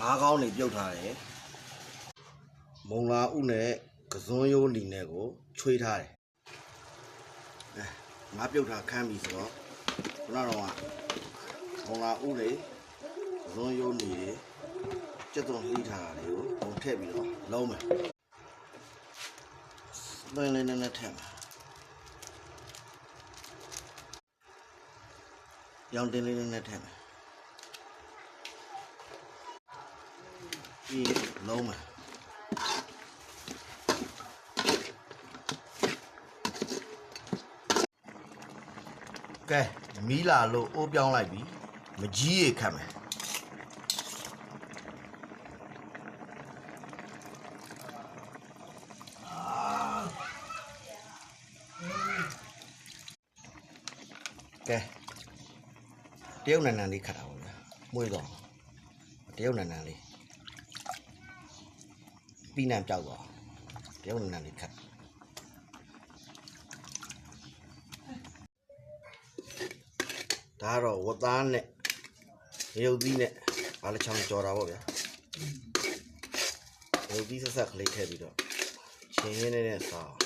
ငါးကောင်းနေပြုတ်ထားတယ်မုံလာဥနဲ့ကစွန်းရိုးလီနဲ့ကိုချွေးထားတယ်အဲငါပြုတ်ထားခမ်းပြီဆိုတော့ခုနကတော့ကမုံလာဥတွေကစွန်းရိုးလီတွေကျက်သွန်လှီးထားတာတွေကိုပုံထည့်ပြီးတော့လုံးမယ်သွင်းလေးနည်းနည်းထည့်မယ်ရောင်တင်လေးနည်းနည်းထည့်မယ် ပြီးလုံးမယ်ကဲမီးလာလို့အိုးပြောင်းလိုက်ပြီမကြီးရေခတ်မယ်ကဲတရုတ်နန်နန်လေးခတ်တာပေါ့ဗျာမွေးတော့တရုတ်နန်နန်လေး ပြီးနံပြောက်သွားတရုတ်နံလေးခတ်ဒါကတော့ဝတ်သားနဲ့ရုပ်သီးနဲ့ဘာလချောင်းကြော်တာပေါ့ဗျာရုပ်သီးဆက်ဆက်ကလေးထည့်ပြီးတော့ချင်းရင်းနေတဲ့စား